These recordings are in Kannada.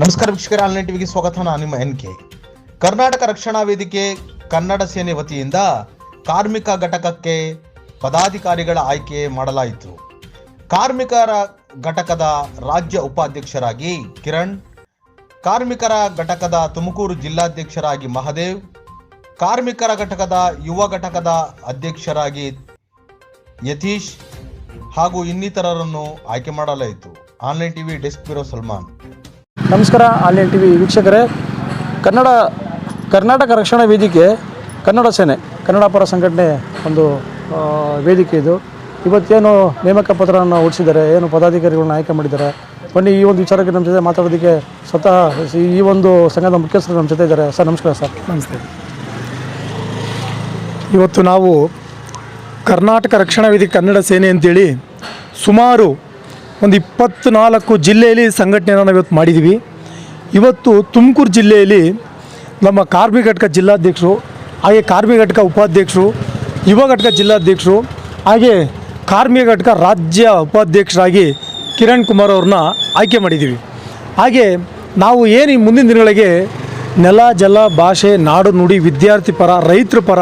ನಮಸ್ಕಾರ ವೀಕ್ಷಕರ, ಆನ್ಲೈನ್ ಟಿವಿಗೆ ಸ್ವಾಗತ. ನಾನು ನಿಮ್ಮ ಎನ್ ಕೆ. ಕರ್ನಾಟಕ ರಕ್ಷಣಾ ವೇದಿಕೆ ಕನ್ನಡ ಸೇನೆ ವತಿಯಿಂದ ಕಾರ್ಮಿಕ ಘಟಕಕ್ಕೆ ಪದಾಧಿಕಾರಿಗಳ ಆಯ್ಕೆ ಮಾಡಲಾಯಿತು. ಕಾರ್ಮಿಕರ ಘಟಕದ ರಾಜ್ಯ ಉಪಾಧ್ಯಕ್ಷರಾಗಿ ಕಿರಣ್, ಕಾರ್ಮಿಕರ ಘಟಕದ ತುಮಕೂರು ಜಿಲ್ಲಾಧ್ಯಕ್ಷರಾಗಿ ಮಹದೇವ್, ಕಾರ್ಮಿಕರ ಘಟಕದ ಯುವ ಘಟಕದ ಅಧ್ಯಕ್ಷರಾಗಿ ಯತೀಶ್ ಹಾಗೂ ಇನ್ನಿತರರನ್ನು ಆಯ್ಕೆ ಮಾಡಲಾಯಿತು. Online TV desk bureau Salman. ನಮಸ್ಕಾರ, ಆನ್ಲೈನ್ ಟಿ ವಿ ವೀಕ್ಷಕರೇ. ಕನ್ನಡ, ಕರ್ನಾಟಕ ರಕ್ಷಣಾ ವೇದಿಕೆ, ಕನ್ನಡ ಸೇನೆ ಕನ್ನಡ ಪರ ಸಂಘಟನೆ ಒಂದು ವೇದಿಕೆ ಇದು. ಇವತ್ತೇನು ನೇಮಕ ಪತ್ರವನ್ನು ಹೊಡಿಸಿದ್ದಾರೆ, ಏನು ಪದಾಧಿಕಾರಿಗಳನ್ನ ಆಯ್ಕೆ ಮಾಡಿದ್ದಾರೆ. ಬನ್ನಿ, ಈ ಒಂದು ವಿಚಾರಕ್ಕೆ ನಮ್ಮ ಜೊತೆ ಮಾತಾಡೋದಕ್ಕೆ ಸ್ವತಃ ಈ ಒಂದು ಸಂಘದ ಮುಖ್ಯಸ್ಥರು ನಮ್ಮ ಜೊತೆ ಇದ್ದಾರೆ. ಸರ್, ನಮಸ್ಕಾರ ಸರ್. ನಮಸ್ತೆ. ಇವತ್ತು ನಾವು ಕರ್ನಾಟಕ ರಕ್ಷಣಾ ವೇದಿಕೆ ಕನ್ನಡ ಸೇನೆ ಅಂತೇಳಿ ಸುಮಾರು ಒಂದು ಇಪ್ಪತ್ತ್ನಾಲ್ಕು ಜಿಲ್ಲೆಯಲ್ಲಿ ಸಂಘಟನೆಯನ್ನು ನಾವು ಇವತ್ತು ಮಾಡಿದ್ದೀವಿ. ಇವತ್ತು ತುಮಕೂರು ಜಿಲ್ಲೆಯಲ್ಲಿ ನಮ್ಮ ಕಾರ್ಮಿಕ ಘಟಕ ಜಿಲ್ಲಾಧ್ಯಕ್ಷರು, ಹಾಗೆ ಕಾರ್ಮಿಕ ಘಟಕ ಉಪಾಧ್ಯಕ್ಷರು, ಯುವ ಘಟಕ ಜಿಲ್ಲಾಧ್ಯಕ್ಷರು, ಹಾಗೆ ಕಾರ್ಮಿಕ ಘಟಕ ರಾಜ್ಯ ಉಪಾಧ್ಯಕ್ಷರಾಗಿ ಕಿರಣ್ ಕುಮಾರ್ ಅವ್ರನ್ನ ಆಯ್ಕೆ ಮಾಡಿದ್ದೀವಿ. ಹಾಗೆ ನಾವು ಏನು ಈ ಮುಂದಿನ ದಿನಗಳಿಗೆ ನೆಲ, ಜಲ, ಭಾಷೆ, ನಾಡು ನುಡಿ ವಿದ್ಯಾರ್ಥಿ ಪರ, ರೈತರ ಪರ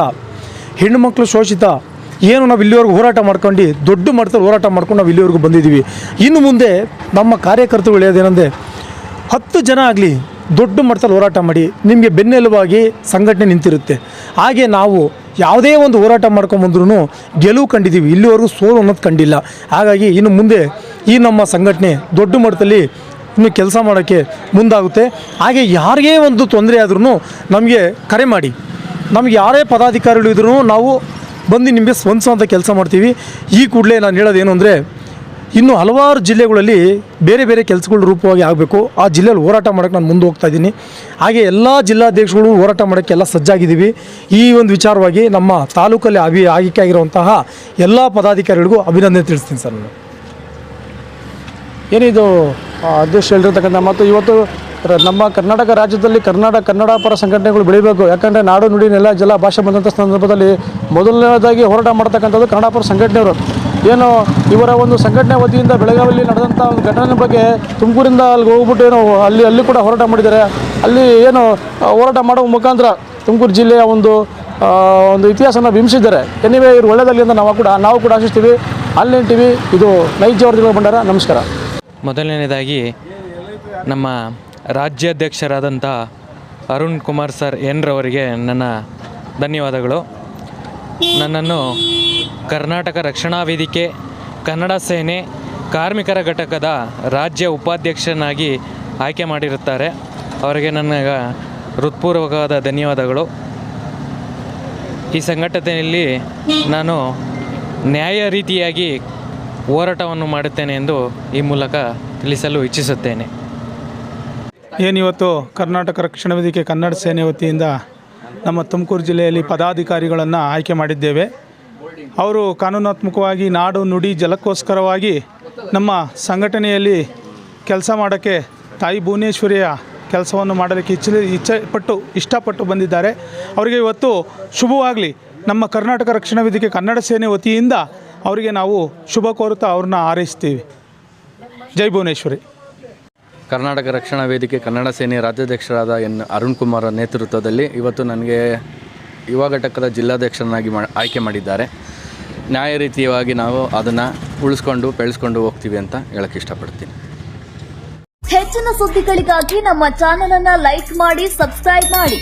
ಹೆಣ್ಣುಮಕ್ಕಳು ಶೋಷಿತ ಏನು ನಾವು ಇಲ್ಲಿವರೆಗೂ ಹೋರಾಟ ಮಾಡ್ಕೊಂಡು ದೊಡ್ಡ ಮಟ್ಟದಲ್ಲಿ ಹೋರಾಟ ಮಾಡ್ಕೊಂಡು ನಾವು ಇಲ್ಲಿವರೆಗೂ ಬಂದಿದ್ದೀವಿ. ಇನ್ನು ಮುಂದೆ ನಮ್ಮ ಕಾರ್ಯಕರ್ತರು ಹೇಳೋದೇನೆಂದರೆ ಹತ್ತು ಜನ ಆಗಲಿ ದೊಡ್ಡ ಮಟ್ಟದಲ್ಲಿ ಹೋರಾಟ ಮಾಡಿ ನಿಮಗೆ ಬೆನ್ನೆಲುಬಾಗಿ ಸಂಘಟನೆ ನಿಂತಿರುತ್ತೆ. ಹಾಗೆ ನಾವು ಯಾವುದೇ ಒಂದು ಹೋರಾಟ ಮಾಡ್ಕೊಂಬಂದ್ರೂ ಗೆಲುವು ಕಂಡಿದ್ದೀವಿ. ಇಲ್ಲಿವರೆಗೂ ಸೋಲು ಅನ್ನೋದು ಕಂಡಿಲ್ಲ. ಹಾಗಾಗಿ ಇನ್ನು ಮುಂದೆ ಈ ನಮ್ಮ ಸಂಘಟನೆ ದೊಡ್ಡ ಮಟ್ಟದಲ್ಲಿ ಇನ್ನು ಕೆಲಸ ಮಾಡೋಕ್ಕೆ ಮುಂದಾಗುತ್ತೆ. ಹಾಗೆ ಯಾರಿಗೇ ಒಂದು ತೊಂದರೆ ಆದ್ರೂ ನಮಗೆ ಕರೆ ಮಾಡಿ. ನಮಗೆ ಯಾರೇ ಪದಾಧಿಕಾರಿಗಳು ಇದ್ರೂ ನಾವು ಬಂದು ನಿಮಗೆ ಸ್ಪಂದಿಸುವಂಥ ಕೆಲಸ ಮಾಡ್ತೀವಿ. ಈ ಕೂಡಲೇ ನಾನು ಹೇಳೋದೇನು ಅಂದರೆ, ಇನ್ನು ಹಲವಾರು ಜಿಲ್ಲೆಗಳಲ್ಲಿ ಬೇರೆ ಬೇರೆ ಕೆಲಸಗಳು ರೂಪವಾಗಿ ಆಗಬೇಕು. ಆ ಜಿಲ್ಲೆಯಲ್ಲಿ ಹೋರಾಟ ಮಾಡೋಕ್ಕೆ ನಾನು ಮುಂದೆ ಹೋಗ್ತಾ ಇದ್ದೀನಿ. ಹಾಗೆ ಎಲ್ಲ ಜಿಲ್ಲಾಧ್ಯಕ್ಷಗಳು ಹೋರಾಟ ಮಾಡೋಕ್ಕೆಲ್ಲ ಸಜ್ಜಾಗಿದ್ದೀವಿ. ಈ ಒಂದು ವಿಚಾರವಾಗಿ ನಮ್ಮ ತಾಲೂಕಲ್ಲಿ ಅಭಿ ಆಯ್ಕೆ ಆಗಿರುವಂತಹ ಎಲ್ಲ ಪದಾಧಿಕಾರಿಗಳಿಗೂ ಅಭಿನಂದನೆ ತಿಳಿಸ್ತೀನಿ ಸರ್ ನಾನು. ಏನಿದು ಅಧ್ಯಕ್ಷ ಹೇಳಿರ್ತಕ್ಕಂಥ ಮತ್ತು ಇವತ್ತು ನಮ್ಮ ಕರ್ನಾಟಕ ರಾಜ್ಯದಲ್ಲಿ ಕರ್ನಾಟಕ ಕನ್ನಡ ಪರ ಸಂಘಟನೆಗಳು ಬೆಳಿಬೇಕು. ಯಾಕಂದರೆ ನಾಡು ನುಡಿ ನೆಲ ಜಲ ಭಾಷೆ ಬಂದಂಥ ಸಂದರ್ಭದಲ್ಲಿ ಮೊದಲನೇದಾಗಿ ಹೋರಾಟ ಮಾಡ್ತಕ್ಕಂಥದ್ದು ಕನ್ನಡ ಪರ ಸಂಘಟನೆಯವರು. ಏನು ಇವರ ಒಂದು ಸಂಘಟನೆ ವತಿಯಿಂದ ಬೆಳಗಾವಿಯಲ್ಲಿ ನಡೆದಂಥ ಒಂದು ಘಟನೆ ಬಗ್ಗೆ ತುಮಕೂರಿಂದ ಅಲ್ಲಿಗೆ ಹೋಗ್ಬಿಟ್ಟು ಏನು ಅಲ್ಲಿ ಅಲ್ಲಿ ಕೂಡ ಹೋರಾಟ ಮಾಡಿದ್ದಾರೆ. ಅಲ್ಲಿ ಏನು ಹೋರಾಟ ಮಾಡುವ ಮುಖಾಂತರ ತುಮಕೂರು ಜಿಲ್ಲೆಯ ಒಂದು ಒಂದು ಇತಿಹಾಸನ ಬಿಂಬಿಸಿದ್ದಾರೆ. ಎನಿವೇ ಇವ್ರು ಒಳ್ಳೆಯದಲ್ಲಿ ಅಂತ ನಾವು ಕೂಡ ನಾವು ಕೂಡ ಆಶಿಸ್ತೀವಿ. ಆನ್ಲೈನ್ ಟಿ ವಿ ಇದು ನೈಜ ವರದಿಗಳು ಬಂಡಾರ ನಮಸ್ಕಾರ. ಮೊದಲನೇದಾಗಿ ನಮ್ಮ ರಾಜ್ಯಾಧ್ಯಕ್ಷರಾದಂಥ ಅರುಣ್ ಕುಮಾರ್ ಸರ್ ಎನ್ರವರಿಗೆ ನನ್ನ ಧನ್ಯವಾದಗಳು. ನನ್ನನ್ನು ಕರ್ನಾಟಕ ರಕ್ಷಣಾ ವೇದಿಕೆ, ಕನ್ನಡ ಸೇನೆ ಕಾರ್ಮಿಕರ ಘಟಕದ ರಾಜ್ಯ ಉಪಾಧ್ಯಕ್ಷನಾಗಿ ಆಯ್ಕೆ ಮಾಡಿರುತ್ತಾರೆ. ಅವರಿಗೆ ನನ್ನ ಹೃತ್ಪೂರ್ವಕವಾದ ಧನ್ಯವಾದಗಳು. ಈ ಸಂಘಟನೆಯಲ್ಲಿ ನಾನು ನ್ಯಾಯ ರೀತಿಯಾಗಿ ಹೋರಾಟವನ್ನು ಮಾಡುತ್ತೇನೆ ಎಂದು ಈ ಮೂಲಕ ತಿಳಿಸಲು ಇಚ್ಛಿಸುತ್ತೇನೆ ಏನಿವತ್ತು ಕರ್ನಾಟಕ ರಕ್ಷಣಾ ವೇದಿಕೆ ಕನ್ನಡ ಸೇನೆ ವತಿಯಿಂದ ನಮ್ಮ ತುಮಕೂರು ಜಿಲ್ಲೆಯಲ್ಲಿ ಪದಾಧಿಕಾರಿಗಳನ್ನು ಆಯ್ಕೆ ಮಾಡಿದ್ದೇವೆ. ಅವರು ಕಾನೂನಾತ್ಮಕವಾಗಿ ನಾಡು ನುಡಿ ಜಲಕ್ಕೋಸ್ಕರವಾಗಿ ನಮ್ಮ ಸಂಘಟನೆಯಲ್ಲಿ ಕೆಲಸ ಮಾಡೋಕ್ಕೆ ತಾಯಿ ಭುವನೇಶ್ವರಿಯ ಕೆಲಸವನ್ನು ಮಾಡಲಿಕ್ಕೆ ಇಚ್ಛೆ ಇಚ್ಛೆ ಪಟ್ಟು ಇಷ್ಟಪಟ್ಟು ಬಂದಿದ್ದಾರೆ. ಅವರಿಗೆ ಇವತ್ತು ಶುಭವಾಗಲಿ. ನಮ್ಮ ಕರ್ನಾಟಕ ರಕ್ಷಣಾ ವೇದಿಕೆ ಕನ್ನಡ ಸೇನೆ ವತಿಯಿಂದ ಅವರಿಗೆ ನಾವು ಶುಭ ಕೋರುತ್ತಾ ಅವ್ರನ್ನ ಹಾರೈಸ್ತೀವಿ. ಜೈ ಭುವನೇಶ್ವರಿ. ಕರ್ನಾಟಕ ರಕ್ಷಣಾ ವೇದಿಕೆ ಕನ್ನಡ ಸೇನೆ ರಾಜ್ಯಾಧ್ಯಕ್ಷರಾದ ಎನ್ ಅರುಣ್ ಕುಮಾರ್ ನೇತೃತ್ವದಲ್ಲಿ ಇವತ್ತು ನನಗೆ ಯುವ ಘಟಕದ ಜಿಲ್ಲಾಧ್ಯಕ್ಷರನ್ನಾಗಿ ಮಾ ಆಯ್ಕೆ ಮಾಡಿದ್ದಾರೆ. ನ್ಯಾಯ ರೀತಿಯಾಗಿ ನಾವು ಅದನ್ನು ಉಳಿಸ್ಕೊಂಡು ಬೆಳೆಸ್ಕೊಂಡು ಹೋಗ್ತೀವಿ ಅಂತ ಹೇಳಕ್ಕೆ ಇಷ್ಟಪಡ್ತೀನಿ. ಹೆಚ್ಚಿನ ಸುದ್ದಿಗಳಿಗಾಗಿ ನಮ್ಮ ಚಾನೆಲ್ ಅನ್ನ ಲೈಕ್ ಮಾಡಿ, ಸಬ್ಸ್ಕ್ರೈಬ್ ಮಾಡಿ.